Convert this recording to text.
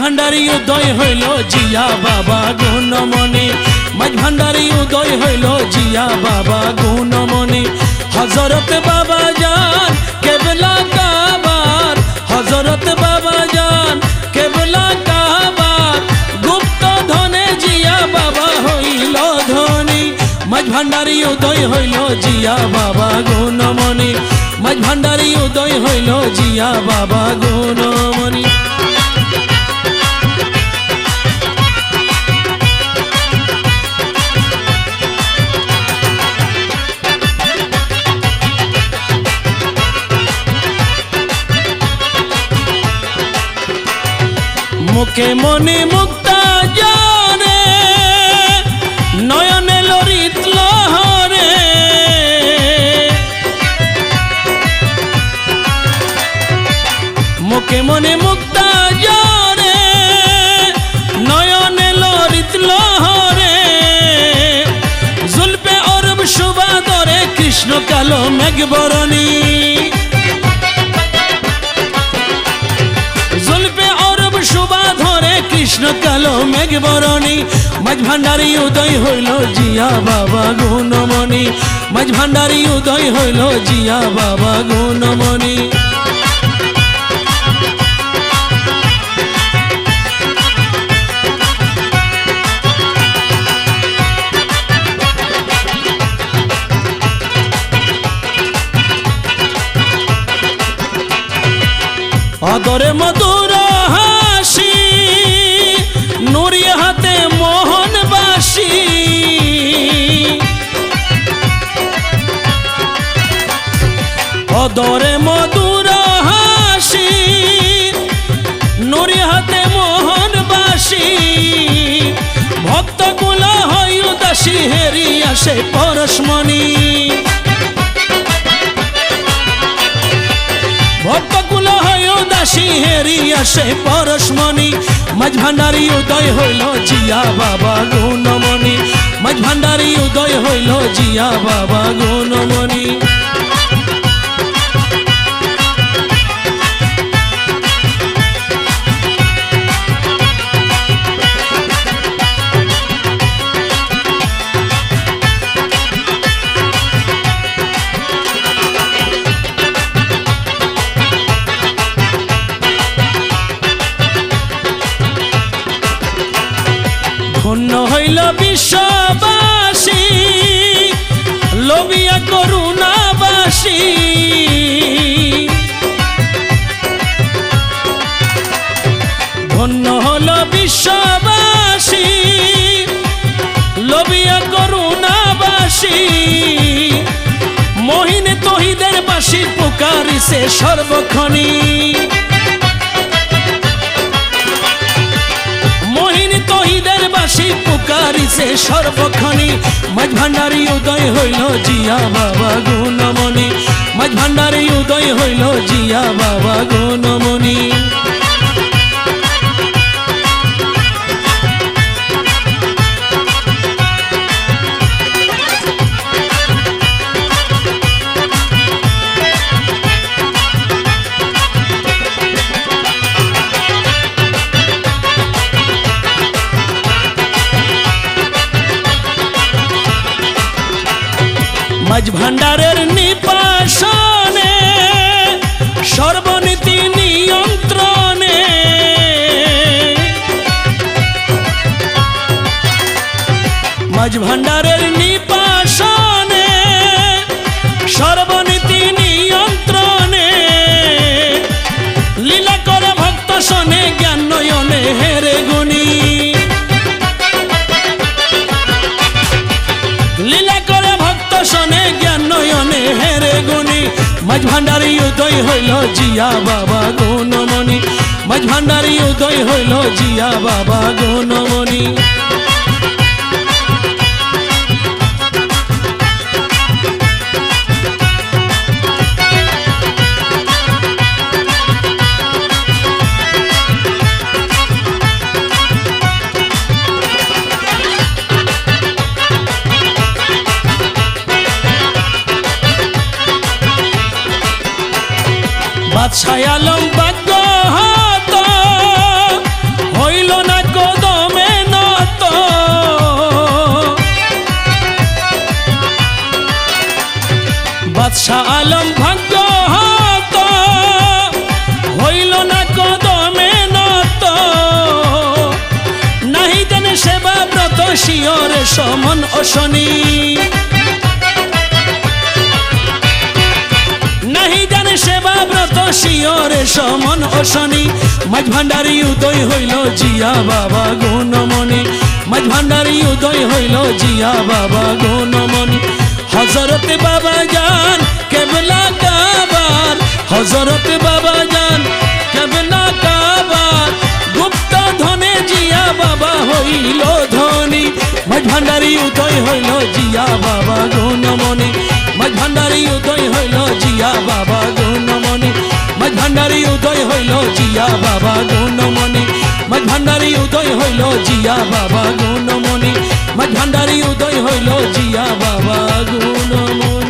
ভান্ডারি উদয় হইল জিয়া বাবা গুণমণি। মাঝ ভান্ডারি উদয় হইল জিয়া বাবা গুণমণি। হজরত বাবা যান, কেবলা কাবার। হজরত বাবা যান, কেবলা কাবার। গুপ্ত ধনে জিয়া বাবা হইল ধনী। মাঝ ভান্ডারি উদয় হইল জিয়া বাবা গুণমণি। মাঝ ভান্ডারি উদয় হইল জিয়া বাবা গুণমণি। মুখে মনে মুক্তা জানে, নয়নে লরিত লহরে। মুখে মনে মুক্তা জানে, নয়নে লরিত লহরে। জুলপে অরব সুবাদরে কৃষ্ণ কালো মেঘবরণী জুলপে কৃষ্ণ মেঘ বরণী মাঝ ভান্ডারি উদয় হইল জিয়া বাবা গুণমণি। মাঝ ভান্ডারি উদয় হইল জিয়া বাবা গুণমণি। অদরে মধুর অদরে মধুর হাসি নুরি হাতে মোহন বাসি ভক্ত কুলা হয় উদাসী হেরি আসে পরশমণি। ভক্তকুল হয় দাসী, হেরি আসে পরশমণি। মাঝ ভান্ডারি উদয় হইল জিয়া বাবা গুণমণি। মাঝ ভান্ডারি উদয় হইল জিয়া বাবা গুণমণি। পুকারিছে সর্বক্ষণে মহিন তহিদের বাসী পুকারিছে সর্বক্ষণী মাঝ ভান্ডারি উদয় হইল জিয়া বাবা গুণমণি মাঝ ভান্ডারি উদয় হইল জিয়া বাবা গুণমণি মাঝ ভান্ডারের নিপাসনে সর্বনীতি নিয়ন্ত্রণে। মাঝ ভান্ডারের নিপাসনে মাঝ ভান্ডারি উদয় হইল জিয়া বাবা গুণমণি মাঝ ভান্ডারি উদয় হইল জিয়া বাবা গুণমণি ছায়া লম্বা বাক্য হত হইল না কদমে নত। বাদশাহ আলম ভাগ্য হত হইল না কদমে নত। নাহি জানে সেবা ব্রত শিওর সমন অশনী। সেবা শিয়রে সমন অশনি, মাঝ ভান্ডারি উদয় হইল জিয়া বাবা গুণমণি। মাঝ ভান্ডারি উদয় হইল জিয়া বাবা গুণমণি। হজরত বাবা যান, কেবলা কাবার। হজরত বাবা যান, কেবলা কাবার। গুপ্ত ধনে জিয়া বাবা হইল ধনী। মাঝ ভান্ডারি উদয় হইল জিয়া বাবা গুণমণি। মাঝ ভান্ডারি উদয় হইল জিয়া বাবা জিয়া বাবা গুণমণি। মাঝ ভান্ডারি উদয় হইল জিয়া বাবা গুণমণি। মাঝ ভান্ডারি উদয় হইল জিয়া বাবা গুণমণি।